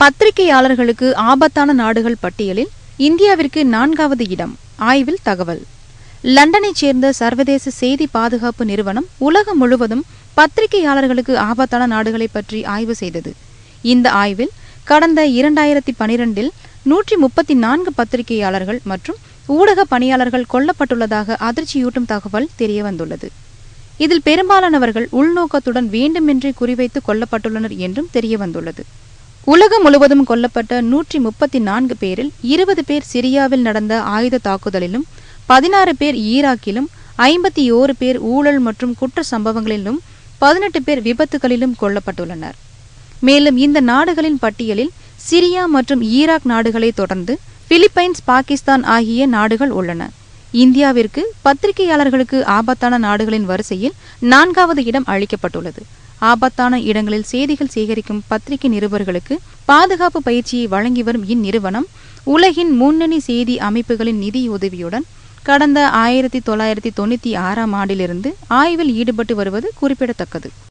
பத்திரிகையாளர்களுக்கு ஆபத்தான நாடுகள் பட்டியலில் இந்தியாவிற்கு நான்காவது இடம். ஆய்வில் தகவல். லண்டனைச் சேர்ந்த சர்வதேச செய்தி பாதுகாப்பு நிறுவனம் உலகம் முழுவதும் பத்திரிகையாளர்களுக்கு ஆபத்தான நாடுகளை பற்றி ஆய்வு செய்தது. இந்த ஆய்வில் கடந்த இரண்டாயிரத்தி பனிரெண்டில் நூற்றி முப்பத்தி நான்கு பத்திரிகையாளர்கள் மற்றும் ஊடக பணியாளர்கள் கொல்லப்பட்டுள்ளதாக அதிர்ச்சியூட்டும் தகவல் தெரியவந்துள்ளது. இதில் பெரும்பாலானவர்கள் உள்நோக்கத்துடன் வேண்டுமென்றே குறிவைத்து கொல்லப்பட்டுள்ளனர் என்றும் தெரியவந்துள்ளது. உலகம் முழுவதும் கொல்லப்பட்ட நூற்றி முப்பத்தி நான்கு பேரில் இருபது பேர் சிரியாவில் நடந்த ஆயுத தாக்குதலிலும் பதினாறு பேர் ஈராக்கிலும் ஐம்பத்தி ஓரு பேர் ஊழல் மற்றும் குற்ற சம்பவங்களிலும் பதினெட்டு பேர் விபத்துகளிலும் கொல்லப்பட்டுள்ளனர். மேலும் இந்த நாடுகளின் பட்டியலில் சிரியா மற்றும் ஈராக் நாடுகளை தொடர்ந்து பிலிப்பைன்ஸ் பாகிஸ்தான் ஆகிய நாடுகள் உள்ளன. இந்தியாவிற்கு பத்திரிகையாளர்களுக்கு ஆபத்தான நாடுகளின் வரிசையில் நான்காவது இடம் அளிக்கப்பட்டுள்ளது. ஆபத்தான இடங்களில் செய்திகள் சேகரிக்கும் பத்திரிகை நிருபர்களுக்கு பாதுகாப்பு பயிற்சியை வழங்கி வரும் இந்நிறுவனம் உலகின் முன்னணி செய்தி அமைப்புகளின் நிதியுதவியுடன் கடந்த ஆயிரத்தி தொள்ளாயிரத்தி தொண்ணூத்தி ஆறாம் ஆண்டிலிருந்து ஆய்வில் ஈடுபட்டு வருவது குறிப்பிடத்தக்கது.